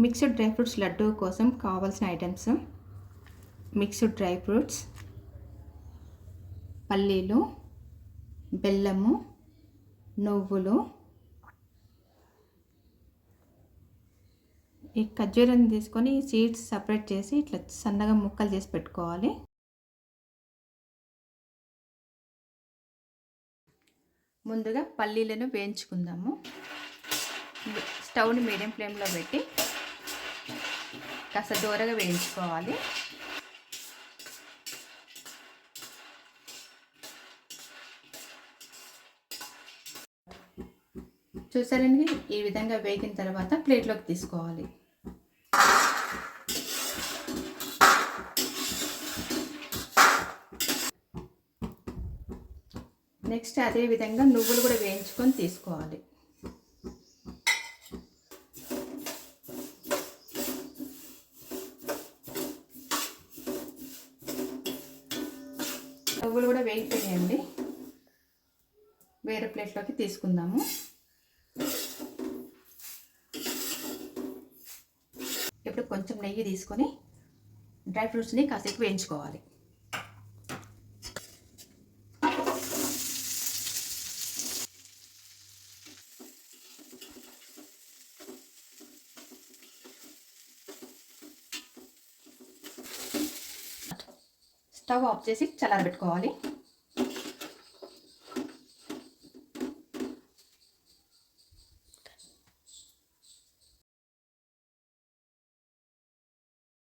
Mixed dry fruits laddu కోసం కావాల్సిన items. Mixed dry fruits. పల్లీలు. బెల్లము. నువ్వులు. ఈ ఖర్జూరం తీసుకొని సీడ్స్ సపరేట్ చేసి ఇట్లా సన్నగా ముక్కలు చేసి పెట్టుకోవాలి. ముందుగా పల్లీలను వేయించుకుందాము. స్టవ్ని మీడియం ఫ్లేమ్లో పెట్టి కాస్త దూరగా వేయించుకోవాలి. చూసారండి? ఈ విధంగా వేగిన తర్వాత ప్లేట్లోకి తీసుకోవాలి. నెక్స్ట్ అదే విధంగా నువ్వులు కూడా వేయించుకొని తీసుకోవాలి. నువ్వులు కూడా వేగిపోయాయండి వేరే ప్లేట్లోకి తీసుకుందాము. ఇప్పుడు కొంచెం నెయ్యి తీసుకొని డ్రై ఫ్రూట్స్ని కాసేపు వేయించుకోవాలి. స్టవ్ ఆఫ్ చేసి చల్లారబెట్టుకోవాలి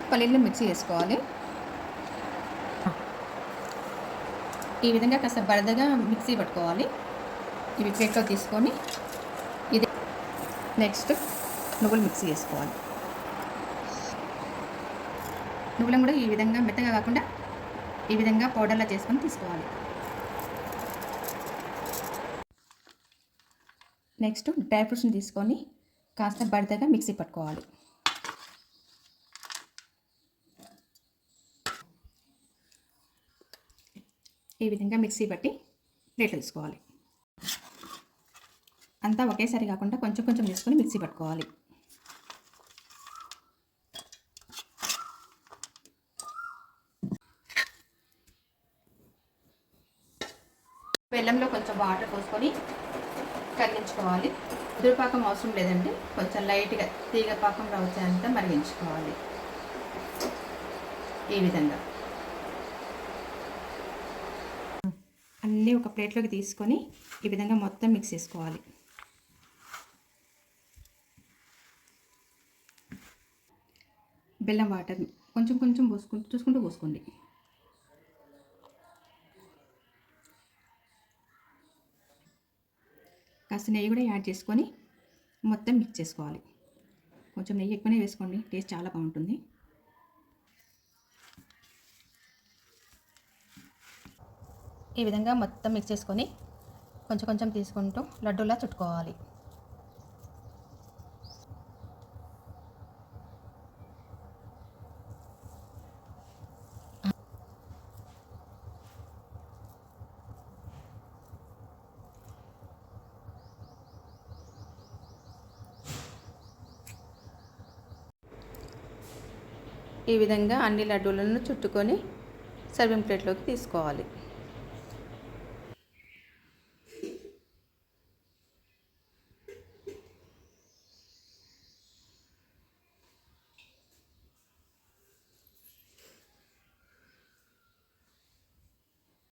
పల్లీలు మిక్సీ చేసుకోవాలి. ఈ విధంగా కాస్త బరదగా మిక్సీ పట్టుకోవాలి. ఇవి ప్లేట్లో తీసుకొని ఇది నెక్స్ట్ నువ్వులు మిక్సీ చేసుకోవాలి. నువ్వులను కూడా ఈ విధంగా మెత్తగా కాకుండా ఈ విధంగా పౌడర్లా చేసుకొని తీసుకోవాలి. నెక్స్ట్ డ్రై ఫ్రూట్స్ని తీసుకొని కాస్త బడితగా మిక్సీ పట్టుకోవాలి. ఈ విధంగా మిక్సీ పట్టి ప్లేట్లో తీసుకోవాలి. అంతా ఒకేసారి కాకుండా కొంచెం కొంచెం తీసుకొని మిక్సీ పట్టుకోవాలి. బెల్లంలో కొంచెం వాటర్ పోసుకొని కరిగించుకోవాలి. ఎదురుపాకం అవసరం లేదండి. కొంచెం లైట్గా తీగ పాకం వచ్చేంత మరిగించుకోవాలి. ఈ విధంగా. అన్నీ ఒక ప్లేట్లోకి తీసుకొని ఈ విధంగా మొత్తం మిక్స్ చేసుకోవాలి. బెల్లం వాటర్ కొంచెం కొంచెం పోసుకుంటూ చూసుకుంటూ పోసుకోండి. కాస్త నెయ్యి కూడా యాడ్ చేసుకొని మొత్తం మిక్స్ చేసుకోవాలి. కొంచెం నెయ్యి ఎక్కువనే వేసుకోండి టేస్ట్ చాలా బాగుంటుంది. ఈ విధంగా మొత్తం మిక్స్ చేసుకొని కొంచెం కొంచెం తీసుకుంటూ లడ్డూలా చుట్టుకోవాలి. ఈ విధంగా అన్ని లడ్డూలను చుట్టుకొని సర్వింగ్ ప్లేట్లోకి తీసుకోవాలి.